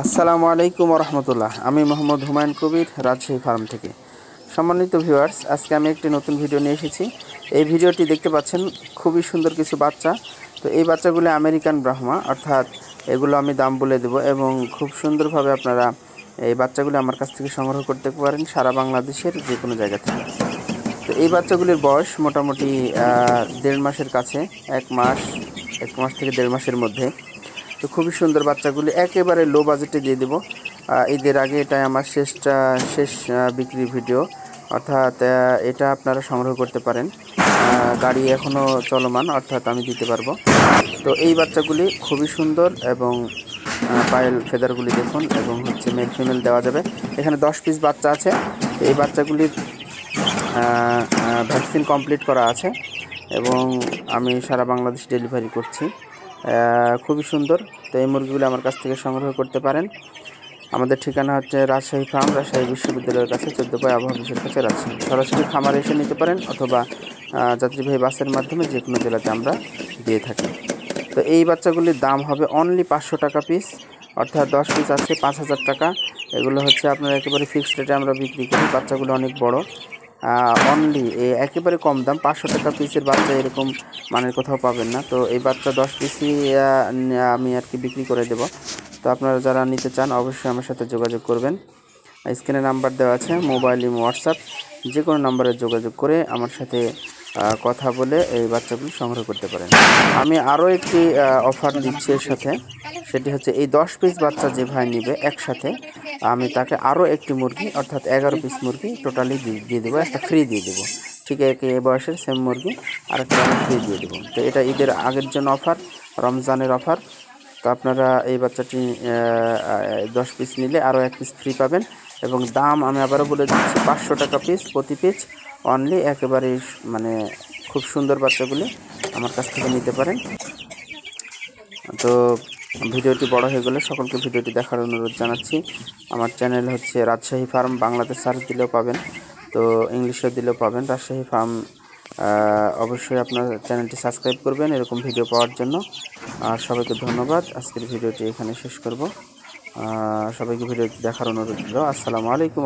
আসসালামু আলাইকুম রহমতুল্লাহ আমি মোহাম্মদ হুমায়ুন কবির, রাজশাহী ফার্ম থেকে। সম্মানিত ভিউয়ার্স, আজকে আমি একটি নতুন ভিডিও নিয়ে এসেছি। এই ভিডিওটি দেখতে পাচ্ছেন, খুবই সুন্দর কিছু বাচ্চা। তো এই বাচ্চাগুলো আমেরিকান ব্রাহ্মা, অর্থাৎ এগুলো আমি দাম বলে দেবো এবং খুব সুন্দরভাবে আপনারা এই বাচ্চাগুলো আমার কাছ থেকে সংগ্রহ করতে পারেন সারা বাংলাদেশের যে কোনো জায়গা থেকে। তো এই বাচ্চাগুলির বয়স মোটামুটি দেড় মাসের কাছে, এক মাস এক মাস থেকে দেড় মাসের মধ্যে। তো খুবই সুন্দর বাচ্চাগুলি একেবারে লো বাজেটে দিয়ে দেবো। ঈদের আগে এটাই আমার শেষটা শেষ আহ, বিক্রির ভিডিও অর্থাৎ এটা আপনারা সংগ্রহ করতে পারেন। গাড়ি এখনও চলমান অর্থাৎ আমি দিতে পারব। তো এই বাচ্চাগুলি খুবই সুন্দর এবং পায়েল ফেদারগুলি দেখুন এবং হচ্ছে মেল ফিমেল দেওয়া যাবে। এখানে দশ পিস বাচ্চা আছে। এই বাচ্চাগুলির ভ্যাকসিন কমপ্লিট করা আছে এবং আমি সারা বাংলাদেশ ডেলিভারি করছি। খুবই সুন্দর। তো এই মুরগিগুলো আমার কাছ থেকে সংগ্রহ করতে পারেন। আমাদের ঠিকানা হচ্ছে রাজশাহী ফার্ম, রাজশাহী বিশ্ববিদ্যালয়ের কাছে চোদ্দ পায় আবহাওয়া অফিসের কাছে রাজশাহী। সরাসরি খামারে এসে নিতে পারেন অথবা যাত্রীবাহী বাসের মাধ্যমে যে কোনো জেলাতে আমরা দিয়ে থাকি। তো এই বাচ্চাগুলির দাম হবে অনলি পাঁচশো টাকা পিস অর্থাৎ দশ পিস আছে, পাঁচ হাজার টাকা। এগুলো হচ্ছে আপনার একেবারে ফিক্সড রেটে আমরা বিক্রি করি। বাচ্চাগুলো অনেক বড়। অনলি একেবারে কম দাম, পাঁচশো টাকা পিসের বাচ্চা এরকম মানের কোথাও পাবেন না। তো এই বাচ্চা দশ পিসই আমি আর কি বিক্রি করে দেব। তো আপনারা যারা নিতে চান, অবশ্যই আমার সাথে যোগাযোগ করবেন। স্ক্রিনে নাম্বার দেওয়া আছে, মোবাইল হোয়াটসঅ্যাপ। যে কোনো নাম্বারে যোগাযোগ করে আমার সাথে কথা বলে এই বাচ্চাগুলো সংগ্রহ করতে পারেন। আমি আরও একটি অফার দিচ্ছি এর সাথে। সেটি হচ্ছে এই দশ পিস বাচ্চা যে ভাই নেবে একসাথে, আমি তাকে আরও একটি মুরগি, অর্থাৎ এগারো পিস মুরগি টোটালি দিয়ে দেবো, একটা ফ্রি দিয়ে দেবো। ঠিক একই এই বয়সের সেম মুরগি, আরেকটা আমি ফ্রি দিয়ে দেবো। তো এটা ঈদের আগের জন্য অফার রমজানের অফার তো আপনারা এই বাচ্চাটি দশ পিস নিলে আরও এক পিস ফ্রি পাবেন। এবং দাম আমি আবারও বলে দিচ্ছি পাঁচশো টাকা পিস প্রতি পিস অনলি একেবারে মানে খুব সুন্দর বাচ্চাগুলি আমার কাছ থেকে নিতে পারেন। তো ভিডিওটি বড় হয়ে গেলে সকলকে ভিডিওটি দেখার অনুরোধ জানাচ্ছি। আমার চ্যানেল হচ্ছে রাজশাহী ফার্ম বাংলাদেশ সার্চ দিলেও পাবেন। তো ইংলিশে দিলেও পাবেন, রাজশাহী ফার্ম অবশ্যই আপনার চ্যানেলটি সাবস্ক্রাইব করবেন এরকম ভিডিও পাওয়ার জন্য। আর সবাইকে ধন্যবাদ। আজকের ভিডিওটি এখানে শেষ করব। সবাইকে ভিডিওটি দেখার অনুরোধ দিল আসসালামু আলাইকুম।